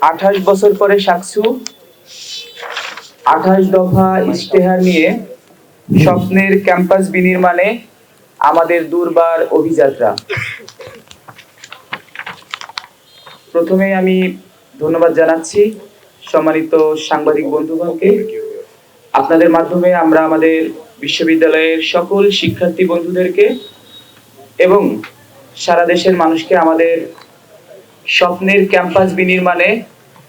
আঠাশ বছর পরে সাকসু আঠাশ দফা ইশতেহার নিয়ে স্বপ্নের ক্যাম্পাস বিনির্মাণে আমাদের দুর্বার অভিযাত্রা। প্রথমে আমি ধন্যবাদ জানাচ্ছি সম্মানিত সাংবাদিক বন্ধুগণকে। আপনাদের মাধ্যমে আমরা আমাদের বিশ্ববিদ্যালয়ের সকল শিক্ষার্থী বন্ধুদেরকে এবং সারা দেশের মানুষকে আমাদের স্বপ্নের ক্যাম্পাস বিনির্মাণে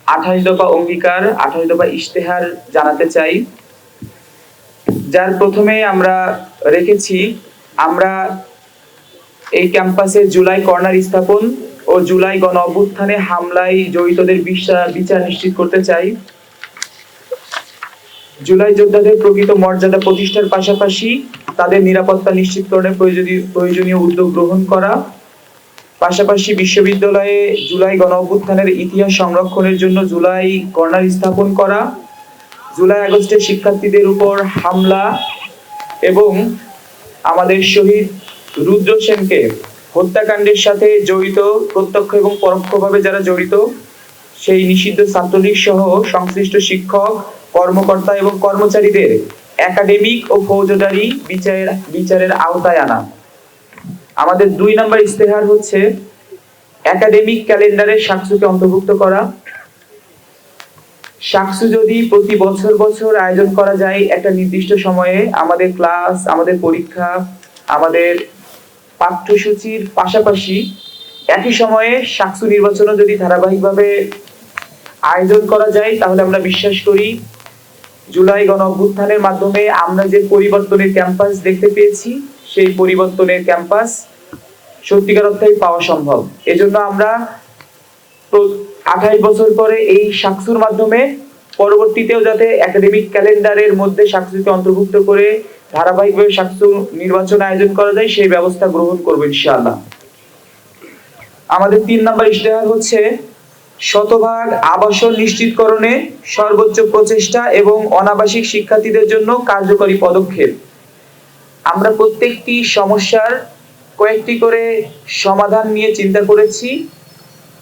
আঠাশ দফা অঙ্গীকার, আঠাশ দফা ইশতেহার জানাতে চাই। যার প্রথমে আমরা রেখেছি, আমরা এই ক্যাম্পাসে জুলাই কর্নার স্থাপন ও জুলাই গণ অভ্যুত্থানে হামলায় জড়িতদের বিচার বিচার নিশ্চিত করতে চাই। জুলাই যোদ্ধাদের প্রকৃত মর্যাদা প্রতিষ্ঠার পাশাপাশি তাদের নিরাপত্তা নিশ্চিতকরণের প্রয়োজনীয় প্রয়োজনীয় উদ্যোগ গ্রহণ করা। পাশাপাশি বিশ্ববিদ্যালয়ে জুলাই গণ অভ্যুত্থানের ইতিহাস সংরক্ষণের জন্য জুলাই কর্নার স্থাপন করা, জুলাই আগস্টে শিক্ষার্থীদের উপর হামলা এবং আমাদের শহীদ রুদ্র সেনকে হত্যাকাণ্ডের সাথে জড়িত, প্রত্যক্ষ এবং পরোক্ষভাবে যারা জড়িত, সেই নিষিদ্ধ ছাত্রলীগ সহ সংশ্লিষ্ট শিক্ষক, কর্মকর্তা এবং কর্মচারীদের একাডেমিক ও ফৌজদারি বিচারের বিচারের আওতায় আনা। আমাদের দুই নাম্বার ইস্তেহার হচ্ছে একাডেমিক ক্যালেন্ডারে সাকসুকে অন্তর্ভুক্ত করা। সাকসু যদি প্রতি বছর বছর আয়োজন করা যায় একটা নির্দিষ্ট সময়ে, আমাদের ক্লাস, আমাদের পরীক্ষা, আমাদের পাঠ্যসূচির পাশাপাশি একই সময়ে সাকসু নির্বাচনও যদি ধারাবাহিকভাবে আয়োজন করা যায়, তাহলে আমরা বিশ্বাস করি জুলাই গণ অভ্যুত্থানের মাধ্যমে আমরা যে পরিবর্তনের ক্যাম্পাস দেখতে পেয়েছি সেই পরিবর্তনের ক্যাম্পাস সত্যিকার অর্থেই পাওয়া সম্ভব। এজন্য আমরা আঠাশ বছর পরে এই সাকসুর মাধ্যমে পরবর্তীতেও যাতে একাডেমিক ক্যালেন্ডারের মধ্যে সাকসুকে অন্তর্ভুক্ত করে ধারাবাহিকভাবে সাকসু নির্বাচন আয়োজন করা যায়, সেই ব্যবস্থা গ্রহণ করব ইনশাআল্লাহ। আমাদের তিন নম্বর ইশতেহার হচ্ছে, শতভাগ আবাসন নিশ্চিতকরণে সর্বোচ্চ প্রচেষ্টা এবং অনাবাসিক শিক্ষার্থীদের জন্য কার্যকরী পদক্ষেপ। আমরা প্রত্যেকটি সমস্যার কয়েকটি করে সমাধান নিয়ে চিন্তা করেছি।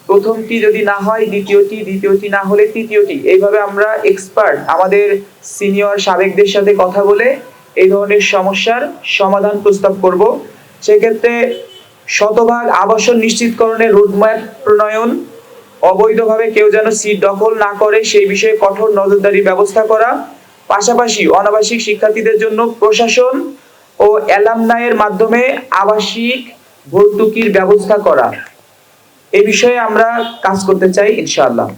প্রথমটি যদি না হয়, দ্বিতীয়টি দ্বিতীয়টি না হলে তৃতীয়টি। এইভাবে আমরা এক্সপার্ট আমাদের সিনিয়র সাবেকদের সাথে কথা বলে এই ধরনের সমস্যার সমাধান প্রস্তাব করব। সেক্ষেত্রে শতভাগ আবাসন নিশ্চিতকরণের রোডম্যাপ প্রণয়ন, অবৈধভাবে কেউ যেন সিট দখল না করে সেই বিষয়ে কঠোর নজরদারি ব্যবস্থা করা, পাশাপাশি অনাবাসিক শিক্ষার্থীদের জন্য প্রশাসন ও অ্যালামনায়ের মাধ্যমে আবাসিক ভর্তুকির ব্যবস্থা করা। এই বিষয়ে আমরা কাজ করতে চাই, ইনশাআল্লাহ।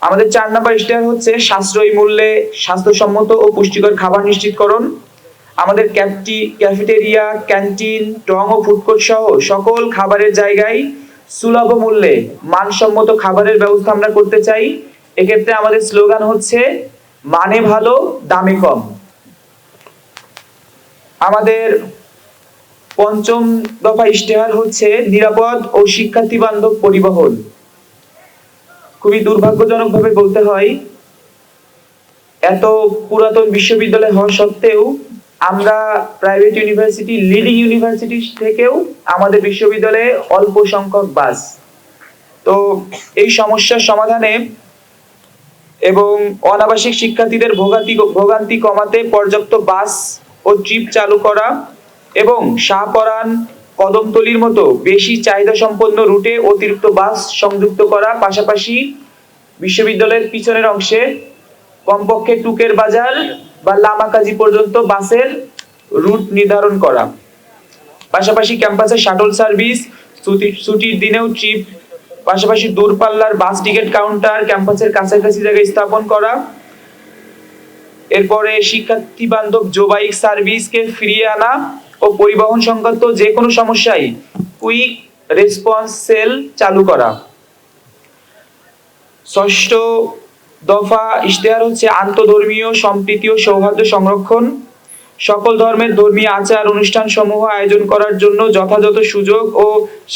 আমাদের চার নাম্বার ইশতেহার হচ্ছে সাশ্রয়ী মূল্যে স্বাস্থ্যসম্মত ও পুষ্টিকর খাবার নিশ্চিতকরণ। আমাদের ক্যাফটি, ক্যাফেটেরিয়া, ক্যান্টিন, টং ও ফুডকোর্ট সহ সকল খাবারের জায়গায় সুলভ মূল্যে মানসম্মত খাবারের ব্যবস্থা আমরা করতে চাই। এক্ষেত্রে আমাদের স্লোগান হচ্ছে মানে ভালো, দামে কম। আমাদের পঞ্চম দফা ইশতেহার হচ্ছে নিরাপদ ও শিক্ষার্থী বান্ধব পরিবহন। খুবই দুর্ভাগ্যজনক ভাবে বলতে হয়, এত পুরাতন বিশ্ববিদ্যালয় হওয়া সত্ত্বেও আমরা প্রাইভেট ইউনিভার্সিটি লিডিং ইউনিভার্সিটি থেকেও আমাদের বিশ্ববিদ্যালয়ে অল্প সংখ্যক বাস। তো এই সমস্যার সমাধানে এবং অনাবাসিক শিক্ষার্থীদের ভোগান্তি ভোগান্তি কমাতে পর্যাপ্ত বাস ও ট্রিপ চালু করা এবং শাহপরান কদমতলির মতো বেশি চাহিদা সম্পন্ন রুটে অতিরিক্ত বাস সংযুক্ত করা, পাশাপাশি বিশ্ববিদ্যালয়ের পিছনের অংশে কমপক্ষে টুকের বাজার বা লামাকাজি পর্যন্ত বাসের রুট নির্ধারণ করা। পাশাপাশি ক্যাম্পাসে শাটল সার্ভিস ছুটির দিনেও ট্রিপ, পাশাপাশি দূরপাল্লার বাস টিকিট কাউন্টার, ক্যাম্পাসের কাছাকাছি জায়গায় স্থাপন করা এরপরে শিক্ষার্থী বান্ধব জোবাইক সার্ভিসকে ফিরিয়ে আনা ও পরিবহন সংক্রান্ত যে কোনো সমস্যায় কুইক রেসপন্স সেল চালু করা। ষষ্ঠ দফা ইশতেহার হচ্ছে আন্তধর্মীয় সম্প্রীতি ও সৌহার্দ্য সংরক্ষণ। সকল ধর্মের ধর্মীয় আচার অনুষ্ঠান সমূহ আয়োজন করার জন্য যথাযথ সুযোগ ও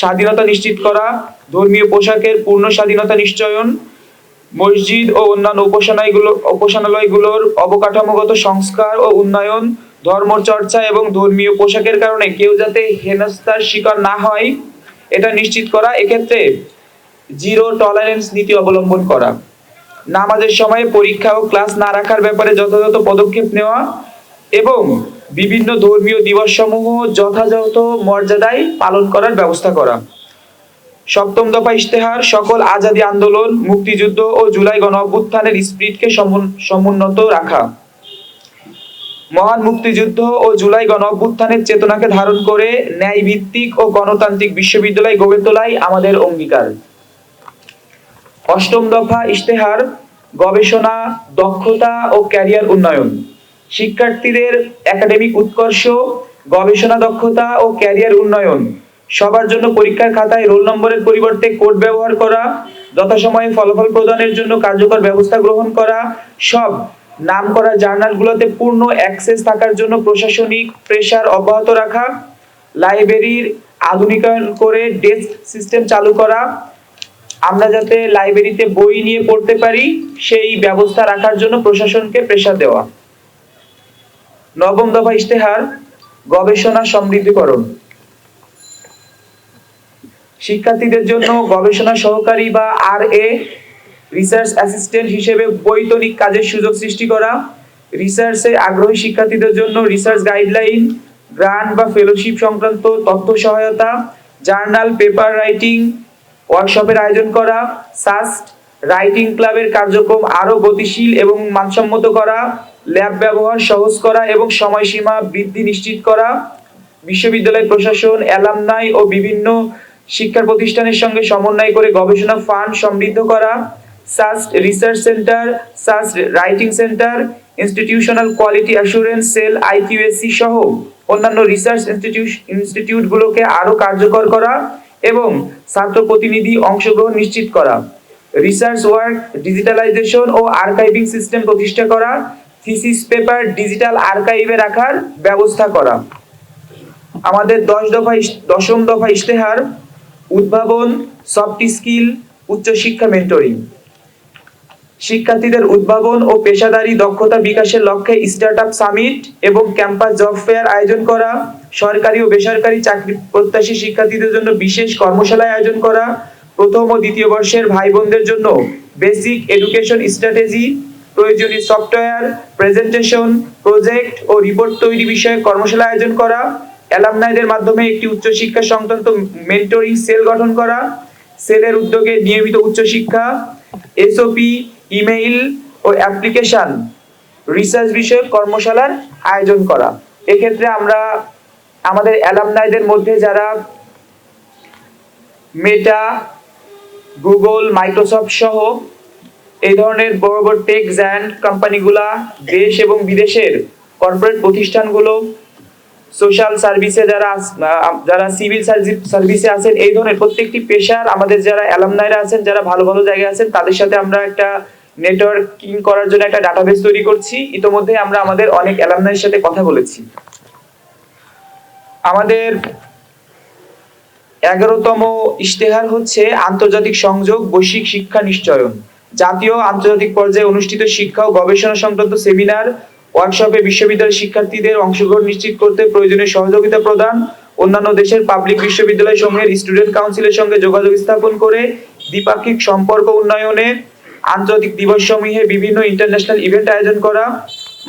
স্বাধীনতা নিশ্চিত করা, ধর্মীয় পোশাকের পূর্ণ স্বাধীনতা নিশ্চয়ন মসজিদ ও অন্যান্য উপাসনালয়গুলো উপাসনালয়গুলোর অবকাঠামোগত সংস্কার ও উন্নয়ন ধর্মচর্চা এবং ধর্মীয় পোশাকের কারণে কেউ যাতে হেনস্থার শিকার না হয়, এটা নিশ্চিত করা, এক্ষেত্রে জিরো টলারেন্স নীতি অবলম্বন করা। নামাজের সময় পরীক্ষা ও ক্লাস না রাখার ব্যাপারে যথাযথ পদক্ষেপ নেওয়া এবং বিভিন্ন ধর্মীয় দিবস সমূহ যথাযথ মর্যাদায় পালন করার ব্যবস্থা করা। সপ্তম দফা ইশতেহার, সকল আজাদি আন্দোলন, মুক্তিযুদ্ধ ও জুলাই গণ অভ্যুত্থানের স্পিরিটকে সমুন- সমুন্নত রাখা। মহান মুক্তিযুদ্ধ ও জুলাই গণ অভ্যুত্থানের চেতনাকে ধারণ করে ন্যায় ভিত্তিক ও গণতান্ত্রিক বিশ্ববিদ্যালয় গড়ে তোলাই আমাদের অঙ্গীকার। অষ্টম দফা ইশতেহার, গবেষণা, দক্ষতা ও ক্যারিয়ার উন্নয়ন। শিক্ষার্থীদের একাডেমিক উৎকর্ষ, গবেষণা দক্ষতা ও ক্যারিয়ার উন্নয়ন। সবার জন্য পরীক্ষার খাতায় রোল নম্বরের পরিবর্তে কোড ব্যবহার করা, যথাসময়ে ফলাফল প্রদানের জন্য কার্যকর ব্যবস্থা গ্রহণ করা, সব নাম করা জার্নালগুলোতে পূর্ণ অ্যাক্সেস থাকার জন্য প্রশাসনিক প্রেসার অব্যাহত রাখা, লাইব্রেরির আধুনিকায়ন করে ডেস্ক সিস্টেম চালু করা, আমরা যাতে লাইব্রেরিতে বই নিয়ে পড়তে পারি, সেই ব্যবস্থা রাখার জন্য প্রশাসনকে প্রেসার দেওয়া। নবম দফা ইশতেহার, গবেষণা সমৃদ্ধিকরণ। শিক্ষার্থীদের জন্য গবেষণা সহকারী বা আর এ রিসার্চ অ্যাসিস্ট্যান্ট হিসেবে বৈতনিক কাজের সুযোগ সৃষ্টি করা রিসার্চে আগ্রহী শিক্ষার্থীদের জন্য রিসার্চ গাইডলাইন গ্রান্ট বা ফেলোশিপ সংক্রান্ত তথ্য সহায়তা জার্নাল পেপার রাইটিং ওয়ার্কশপের আয়োজন করা সাস্ট রাইটিং ক্লাবের কার্যক্রম আরও গতিশীল এবং মানসম্মত করা ল্যাব ব্যবহার সহজ করা এবং সময়সীমা বৃদ্ধি নিশ্চিত করা, বিশ্ববিদ্যালয় প্রশাসন অ্যালামনাই ও বিভিন্ন শিক্ষা প্রতিষ্ঠানের সঙ্গে সমন্বয় করে গবেষণা ফান্ড সমৃদ্ধ করা SUST research centre SUST writing centre institutional quality assurance cell IQAC সহ অন্যান্য রিসার্চ ইনস্টিটিউট ইনস্টিটিউটগুলোকে আরও কার্যকর করা এবং ছাত্র প্রতিনিধি অংশগ্রহণ নিশ্চিত করা রিসার্চ ওয়ার্ক ডিজিটালাইজেশন ও আর্কাইভিং সিস্টেম প্রতিষ্ঠা করা থিসিস পেপার ডিজিটাল আর্কাইভে রাখার ব্যবস্থা করা। আমাদের দশ দফা দশম দফা ইশতেহার উদ্ভাবন সফট স্কিল উচ্চশিক্ষা মেন্টরিং শিক্ষার্থীদের উদ্ভাবন ও পেশাদারী দক্ষতা বিকাশের লক্ষ্যে স্টার্টআপ সামিট এবং ক্যাম্পাস জব ফেয়ার আয়োজন করা, সরকারি ও বেসরকারি চাকরি প্রত্যাশী শিক্ষার্থীদের জন্য বিশেষ কর্মশালা আয়োজন করা, প্রথম ও দ্বিতীয় বর্ষের ভাই বোনদের জন্য বেসিক এডুকেশন স্ট্র্যাটেজি প্রয়োজনীয় সফটওয়্যার প্রেজেন্টেশন প্রজেক্ট ও রিপোর্ট তৈরি বিষয়ে কর্মশালা আয়োজন করা অ্যালামনাইদের মাধ্যমে একটি উচ্চশিক্ষা সংক্রান্ত মেন্টরিং সেল গঠন করা, সেলের উদ্যোগে নিয়মিত উচ্চশিক্ষা এসওপি ইমেইল ও অ্যাপ্লিকেশন, রিসার্চ বিষয়ক কর্মশালার আয়োজন করা। এক্ষেত্রে আমরা আমাদের অ্যালামনাইদের মধ্যে যারা মেটা গুগল মাইক্রোসফট সহ এই ধরনের বড় বড় টেক জ্যান্ড কোম্পানিগুলা দেশ এবং বিদেশের কর্পোরেট প্রতিষ্ঠানগুলো সোশ্যাল সার্ভিসে যারা যারা সিভিল সার্ভিসে আছেন, এই ধরনের প্রত্যেকটি পেশার আমাদের যারা অ্যালামনাইরা আছেন, যারা ভালো ভালো জায়গায় আছেন, তাদের সাথে আমরা একটা নেটওয়ার্কিং করার জন্য একটা ডাটাবেস তৈরি করছি। ইতোমধ্যে আমরা আমাদের অনেক অ্যালামনাইয়ের সাথে কথা বলেছি। আমাদের এগারোতম ইশতেহার হচ্ছে আন্তর্জাতিক সংযোগ, বৈশ্বিক শিক্ষা নিশ্চয়ন। জাতীয় আন্তর্জাতিক পর্যায়ে অনুষ্ঠিত শিক্ষা ও গবেষণা সংক্রান্ত সেমিনার ওয়ার্কশপে বিশ্ববিদ্যালয়ের শিক্ষার্থীদের অংশগ্রহণ নিশ্চিত করতে প্রয়োজনীয় সহযোগিতা প্রদান, অন্যান্য দেশের পাবলিক বিশ্ববিদ্যালয় সমূহের স্টুডেন্ট কাউন্সিলের সঙ্গে যোগাযোগ স্থাপন করে দ্বিপাক্ষিক সম্পর্ক উন্নয়নে আন্তর্জাতিক দিবস সমূহে বিভিন্ন ইন্টারন্যাশনাল ইভেন্ট আয়োজন করা,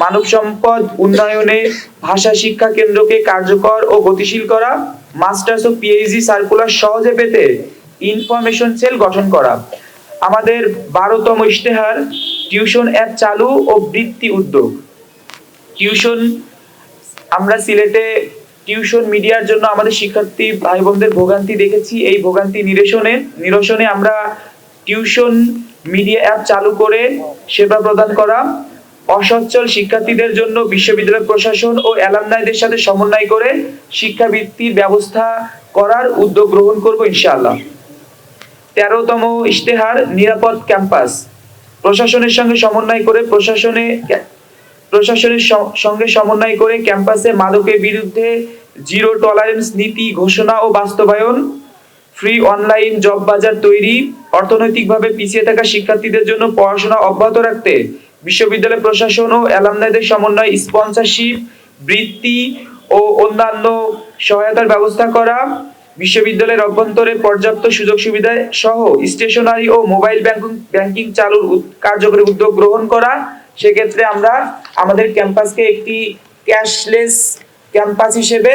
মানব সম্পদ উন্নয়নে ভাষা শিক্ষা কেন্দ্রকে কার্যকর ও গতিশীল করা মাস্টার্স ও পিএইচডি সার্কুলার সহজে পেতে ইনফরমেশন সেল গঠন করা। আমাদের বারোতম ইশতেহার টিউশন অ্যাপ চালু ও বৃত্তি উদ্যোগ। টিউশন, আমরা সিলেটে টিউশন মিডিয়ার জন্য আমাদের শিক্ষার্থী ভাই বোনদের ভোগান্তি দেখেছি। এই ভোগান্তি নিরসনে নিরসনে আমরা টিউশন মিডিয়া অ্যাপ চালু করে সেবা প্রদান করা, অসচ্ছল শিক্ষার্থীদের জন্য বিশ্ববিদ্যালয় প্রশাসন ও অ্যালামনাইদের সাথে সমন্বয় করে শিক্ষাবৃত্তির ব্যবস্থা করার উদ্যোগ গ্রহণ করব ইনশাআল্লাহ। তেরোতম ইশতেহার, নিরাপদ ক্যাম্পাস। প্রশাসনের সঙ্গে সমন্বয় করে প্রশাসনে প্রশাসনের সঙ্গে সমন্বয় করে ক্যাম্পাসে মাদকের বিরুদ্ধে জিরো টলারেন্স নীতি ঘোষণা ও বাস্তবায়ন, ফ্রি অনলাইন জব বাজার তৈরি, অর্থনৈতিকভাবে পিছিয়ে থাকা শিক্ষার্থীদের জন্য পড়াশোনা অব্যাহত রাখতে, বিশ্ববিদ্যালয় প্রশাসন ও অ্যালামনাইদের সমন্বয় স্পন্সরশিপ, বৃত্তি ও অন্যান্য সহায়তার ব্যবস্থা করা, বিশ্ববিদ্যালয়ের অভ্যন্তরে পর্যাপ্ত সুযোগ সুবিধা সহ স্টেশনারি ও মোবাইল ব্যাংকিং ব্যাংকিং চালুর কার্যকরী উদ্যোগ গ্রহণ করা, সেক্ষেত্রে আমরা আমাদের ক্যাম্পাসকে একটি ক্যাশলেস ক্যাম্পাস হিসেবে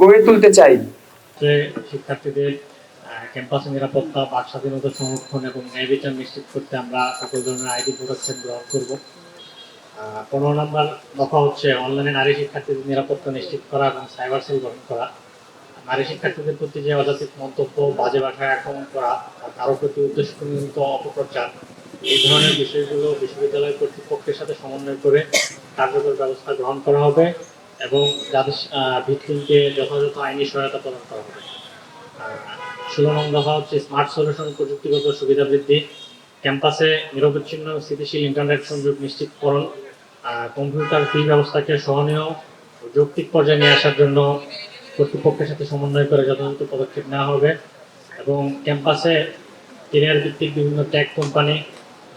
গড়ে তুলতে চাই। শিক্ষার্থীদের ক্যাম্পাসে নিরাপত্তা, বাক স্বাধীনতা সংরক্ষণ এবং ন্যায় বিচার নিশ্চিত করতে আমরা সকল ধরনের আইডি পদক্ষেপ গ্রহণ করব। পনেরো নম্বর দফা হচ্ছে অনলাইনে নারী শিক্ষার্থীদের নিরাপত্তা নিশ্চিত করা এবং সাইবার সেল গঠন করা। নারী শিক্ষার্থীদের প্রতি যে অযাচিত মন্তব্য বাজে ভাষায় আক্রমণ করা কারও প্রতি উদ্দেশ্যপ্রণোদিত অপপ্রচার এই ধরনের বিষয়গুলো বিশ্ববিদ্যালয় কর্তৃপক্ষের সাথে সমন্বয় করে কার্যকর ব্যবস্থা গ্রহণ করা হবে এবং যাদের ভিত্তিমকে যথাযথ আইনি সহায়তা প্রদান করা হবে। ষোলো নং দফা হচ্ছে স্মার্ট সলিউশন প্রযুক্তিগত সুবিধা বৃদ্ধি। ক্যাম্পাসে নিরবচ্ছিন্ন স্থিতিশীল ইন্টারনেট সংযোগ নিশ্চিতকরণ কম্পিউটার ফি ব্যবস্থাকে সহনীয় ও যৌক্তিক পর্যায়ে নিয়ে আসার জন্য কর্তৃপক্ষের সাথে সমন্বয় করে যথাযথ পদক্ষেপ নেওয়া হবে। এবং ক্যাম্পাসে কেরিয়ার ভিত্তিক বিভিন্ন ট্যাগ কোম্পানি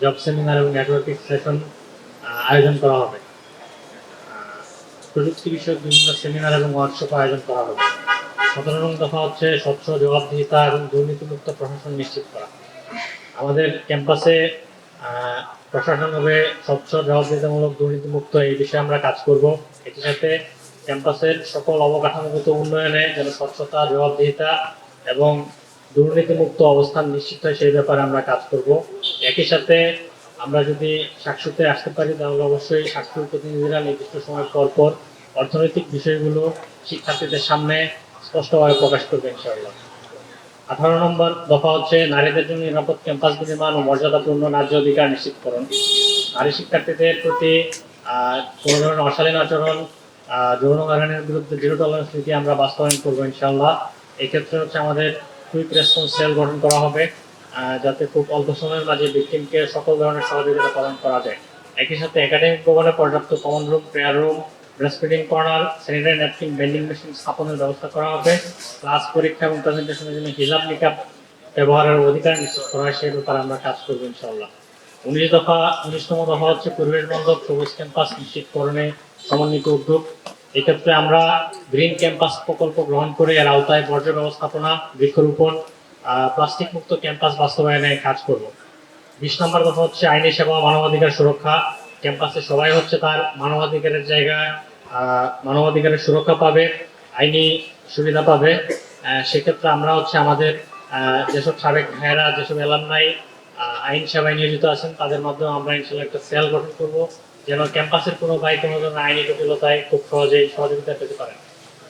জব সেমিনার এবং নেটওয়ার্কিং সেশন আয়োজন করা হবে। প্রযুক্তি বিষয়ক বিভিন্ন সেমিনার এবং ওয়ার্কশপ আয়োজন করা হবে। সতেরো নং দফা হচ্ছে স্বচ্ছ, জবাবদিহিতা এবং দুর্নীতিমুক্ত প্রশাসন নিশ্চিত করা। আমাদের ক্যাম্পাসে প্রশাসন হবে স্বচ্ছ, জবাবদিহিতামূলক, দুর্নীতিমুক্ত এই বিষয়ে আমরা কাজ করব। এটির সাথে ক্যাম্পাসের সকল অবকাঠামোগত উন্নয়নে যেন স্বচ্ছতা, জবাবদিহিতা এবং দুর্নীতিমুক্ত অবস্থান নিশ্চিত হয়, সেই ব্যাপারে আমরা কাজ করব। একই সাথে আমরা যদি সাক্ষুতে আসতে পারি, তাহলে অবশ্যই সাক্ষুর প্রতিনিধিরা নির্দিষ্ট সময় পর পর অর্থনৈতিক বিষয়গুলো শিক্ষার্থীদের সামনে স্পষ্টভাবে প্রকাশ করবে, ইনশাআল্লাহ। আঠারো নম্বর দফা হচ্ছে নারীদের জন্য নিরাপদ ক্যাম্পাস নির্মাণ ও মর্যাদাপূর্ণ ন্যায্য অধিকার নিশ্চিতকরণ। নারী শিক্ষার্থীদের প্রতি কোনো ধরনের অশালীন আচরণ যৌন হয়রানির বিরুদ্ধে জিরো টলারেন্স নীতি আমরা বাস্তবায়ন করব, ইনশাআল্লাহ। এক্ষেত্রে হচ্ছে আমাদের কুইক রেসপন্স সেল গঠন করা হবে। যাতে খুব অল্প সময়ের মাঝে ভিকটিমকে সকল ধরনের সহযোগিতা প্রদান করা যায়। একই সাথে একাডেমিক ভবনে পর্যাপ্ত common room prayer room breastfeeding corner sanitary napkin vending machine স্থাপনের ব্যবস্থা করা হবে। ক্লাস পরীক্ষা এবং প্রেজেন্টেশনের জন্য হিজাব নিকাপ ব্যবহারের অধিকার নিশ্চিত করা হয় সেই ব্যাপারে আমরা কাজ করব ইনশাআল্লাহ। উনিশ দফা, উনিশতম দফা হচ্ছে পরিবেশ বান্ধব সবুজ ক্যাম্পাস নিশ্চিতকরণে সমন্বিত উদ্যোগ। এক্ষেত্রে আমরা গ্রিন ক্যাম্পাস প্রকল্প গ্রহণ করে এর আওতায় বর্জ্য ব্যবস্থাপনা, বৃক্ষরোপণ প্লাস্টিক মুক্ত ক্যাম্পাস বাস্তবায়নে কাজ করব। বিশ নম্বর দফা হচ্ছে আইনি সেবা মানবাধিকার সুরক্ষা। ক্যাম্পাসে সবাই হচ্ছে তার মানবাধিকারের জায়গায় মানবাধিকারের সুরক্ষা পাবে, আইনি সুবিধা পাবে। সেক্ষেত্রে আমরা হচ্ছে আমাদের যেসব সাবেক ভাইয়েরা, যেসব এলামনাই আইন সেবায় নিয়োজিত আছেন, তাদের মাধ্যমে আমরা ইনশাল্লাহ একটা সেল গঠন করব, যেন ক্যাম্পাসের কোনো ভাই কোনো ধরনের আইনি জটিলতায় খুব সহজেই সহযোগিতা পেতে পারেন।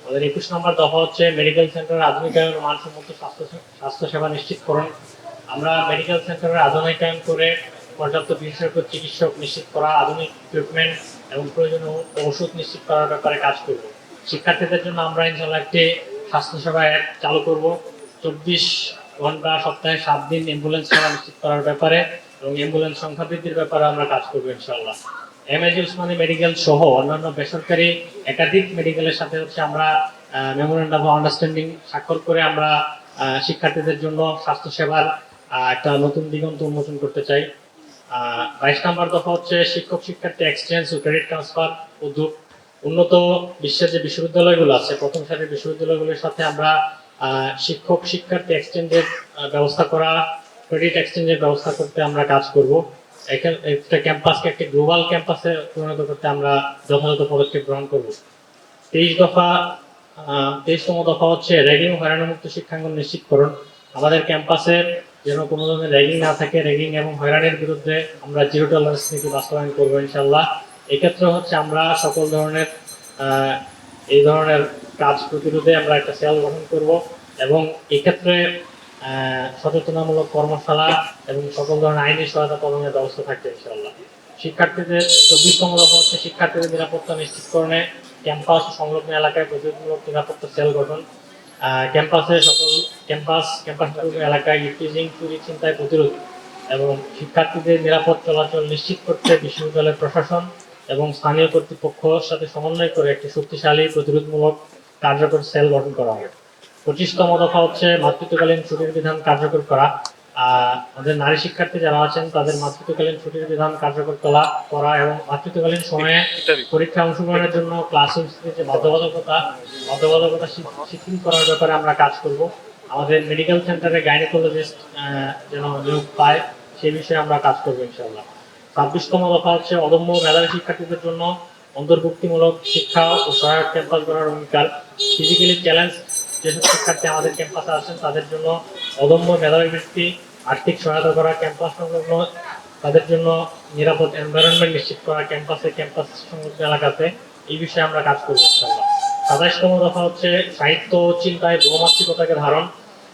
আমাদের একুশ নম্বর দফা হচ্ছে মেডিকেল সেন্টারের আধুনিকায়ন ও মানসম্মত স্বাস্থ্য স্বাস্থ্য সেবা নিশ্চিতকরণ। আমরা মেডিকেল সেন্টারের আধুনিকায়ন করে পর্যাপ্ত বিশেষজ্ঞ চিকিৎসক নিশ্চিত করা, আধুনিক ট্রিটমেন্ট এবং প্রয়োজনীয় ওষুধ নিশ্চিত করার ব্যাপারে কাজ করব। শিক্ষার্থীদের জন্য আমরা ইনশাল্লাহ একটি স্বাস্থ্যসেবা অ্যাপ চালু করব। চব্বিশ ঘণ্টা, সপ্তাহে সাত দিন অ্যাম্বুলেন্স সেবা নিশ্চিত করার ব্যাপারে এবং অ্যাম্বুলেন্স সংখ্যা বৃদ্ধির ব্যাপারে আমরা কাজ করব ইনশাল্লাহ এম এজ উসমানী মেডিকেল সহ অন্যান্য বেসরকারি একাধিক মেডিকেলের সাথে হচ্ছে আমরা মেমোরেন্ডাম অফ আন্ডারস্ট্যান্ডিং স্বাক্ষর করে আমরা শিক্ষার্থীদের জন্য স্বাস্থ্যসেবার একটা নতুন দিগন্ত উন্মোচন করতে চাই। বাইশ নম্বর দফা হচ্ছে শিক্ষক শিক্ষার্থী এক্সচেঞ্জ ও ক্রেডিট ট্রান্সফার উদ্যোগ। উন্নত বিশ্বের যে বিশ্ববিদ্যালয়গুলো আছে, প্রথম সারির বিশ্ববিদ্যালয়গুলোর সাথে আমরা শিক্ষক শিক্ষার্থী এক্সচেঞ্জের ব্যবস্থা করা ক্রেডিট এক্সচেঞ্জের ব্যবস্থা করতে আমরা কাজ করব। একটা ক্যাম্পাসকে একটি গ্লোবাল ক্যাম্পাসে পরিণত করতে আমরা যথাযথ পদক্ষেপ গ্রহণ করব। তেইশ দফা তেইশতম দফা হচ্ছে র্যাগিং হয়রানিমুক্ত শিক্ষাঙ্গন নিশ্চিতকরণ। আমাদের ক্যাম্পাসে যেন কোনো ধরনের র্যাগিং না থাকে র্যাগিং এবং হয়রানির বিরুদ্ধে আমরা জিরো টলারেন্স নীতি বাস্তবায়ন করব ইনশাল্লাহ এক্ষেত্রে হচ্ছে আমরা সকল ধরনের এই ধরনের কাজ প্রতিরোধে আমরা একটা সেল গঠন করব এবং এক্ষেত্রে সচেতনামূলক কর্মশালা এবং সকল ধরনের আইনি সহায়তা প্রদানের ব্যবস্থা থাকবে ইনশাল্লাহ শিক্ষার্থীদের চব্বিশতম দফা হচ্ছে শিক্ষার্থীদের নিরাপত্তা নিশ্চিতকরণে ক্যাম্পাস সংলগ্ন এলাকায় প্রতিরোধমূলক নিরাপত্তা সেল গঠন। ক্যাম্পাসে সকল ক্যাম্পাস ক্যাম্পাস এলাকায় ইফটিজিং চুরি চিন্তায় প্রতিরোধ এবং শিক্ষার্থীদের নিরাপদ চলাচল নিশ্চিত করতে বিশ্ববিদ্যালয় প্রশাসন এবং স্থানীয় কর্তৃপক্ষের সাথে সমন্বয় করে একটি শক্তিশালী প্রতিরোধমূলক কার্যকর সেল গঠন করা হবে। পঁচিশতম দফা হচ্ছে মাতৃত্বকালীন ছুটির বিধান কার্যকর করা। আমাদের নারী শিক্ষার্থী যারা আছেন তাদের মাতৃত্বকালীন ছুটির বিধান কার্যকর করা করা এবং মাতৃত্বকালীন সময়ে পরীক্ষা অংশগ্রহণের জন্য ক্লাস যে বাধ্যবাধকতা বাধ্যবাধকতা শিথিল করার ব্যাপারে আমরা কাজ করব। আমাদের মেডিকেল সেন্টারে গাইনোকোলজিস্ট যেন নিয়োগ পায় সেই বিষয়ে আমরা কাজ করব ইনশাআল্লাহ। ছাব্বিশতম দফা হচ্ছে অদম্য মেধাবী শিক্ষার্থীদের জন্য অন্তর্ভুক্তিমূলক শিক্ষা ও সহায়ক ক্যাম্পাস গড়ার অঙ্গীকার। ফিজিক্যালি চ্যালেঞ্জ যেসব শিক্ষার্থী আমাদের ক্যাম্পাসে আছেন তাদের জন্য অদম্য মেধাবী ব্যক্তি আর্থিক সহায়তা করা ক্যাম্পাস সংলগ্ন তাদের জন্য নিরাপদ এনভায়রনমেন্ট নিশ্চিত করা ক্যাম্পাসে ক্যাম্পাস সংলগ্ন এলাকাতে এই বিষয়ে আমরা কাজ করব ইনশাআল্লাহ। সাতাশতম দফা হচ্ছে সাহিত্য চিন্তায় বহুমাত্রিকতাকে ধারণ।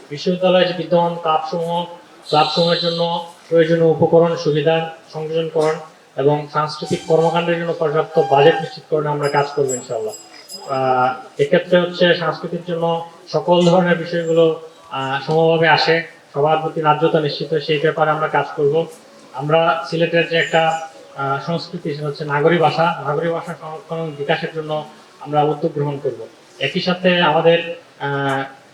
বিশ্ববিদ্যালয়ে যে বিদ্যমান ক্লাবসমূহ ক্লাবসমূহের জন্য প্রয়োজনীয় উপকরণ সুবিধা সংযোজনকরণ এবং সাংস্কৃতিক কর্মকাণ্ডের জন্য পর্যাপ্ত বাজেট নিশ্চিতকরণে আমরা কাজ করব ইনশাআল্লাহ। আহ, এক্ষেত্রে হচ্ছে সংস্কৃতির জন্য সকল ধরনের বিষয়গুলো সমভাবে আসে। সবার প্রতি ন্যায্যতা নিশ্চিত, সেই ব্যাপারে আমরা কাজ করব। আমরা সিলেটের যে একটা সংস্কৃতি, সেটা হচ্ছে নাগরিক ভাষা। নাগরিক ভাষা সংরক্ষণ বিকাশের জন্য আমরা উদ্যোগ গ্রহণ করব। একই সাথে আমাদের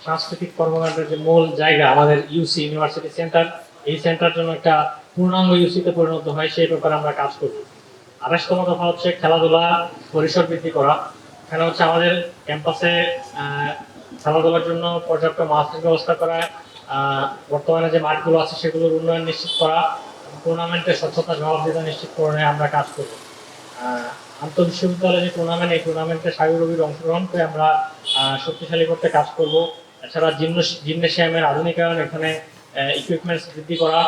সাংস্কৃতিক কর্মকাণ্ডের যে মূল জায়গা আমাদের ইউসি ইউনিভার্সিটি সেন্টার এই সেন্টার জন্য একটা পূর্ণাঙ্গ ইউসিতে পরিণত হয়, সেই ব্যাপারে আমরা কাজ করব। আঠাশতম দফা হচ্ছে খেলাধুলা, পরিসর বৃদ্ধি করা। এখানে হচ্ছে আমাদের ক্যাম্পাসে খেলাধুলার জন্য পর্যাপ্ত মাঠের ব্যবস্থা করা বর্তমানে যে মাঠগুলো আছে সেগুলোর উন্নয়ন নিশ্চিত করা টুর্নামেন্টের স্বচ্ছতা জবাবদিহিতা নিশ্চিত করে আমরা কাজ করব। আহ, আন্তঃ বিশ্ববিদ্যালয় যে টুর্নামেন্ট এই টুর্নামেন্টে সাবিরবির অংশগ্রহণ করে আমরা শক্তিশালী করতে কাজ করব। এছাড়া জিমনেশিয়ামের আধুনিকায়ন এখানে ইকুইপমেন্টস বৃদ্ধি করা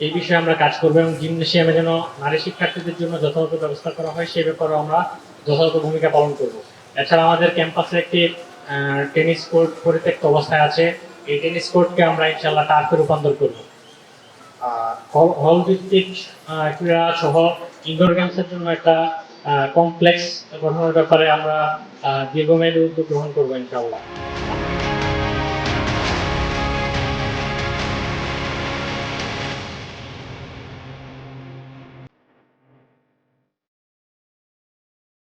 এই বিষয়ে আমরা কাজ করব এবং জিমনেশিয়ামে যেন নারী শিক্ষার্থীদের জন্য যথাযথ ব্যবস্থা করা হয় সেই ব্যাপারে আমরা যথাযথ ভূমিকা পালন করব। এছাড়া আমাদের ক্যাম্পাসে একটি টেনিস কোর্ট পরিত্যক্ত অবস্থায় আছে। এই টেনিস কোর্টকে আমরা ইনশাল্লাহ টার্ফে রূপান্তর করব। হল হল ভিত্তিক ক্রীড়া সহ ইনডোর গেমসের জন্য একটা কমপ্লেক্স গঠনের ব্যাপারে আমরা দীর্ঘমেয়াদী উদ্যোগ গ্রহণ করব ইনশাআল্লাহ।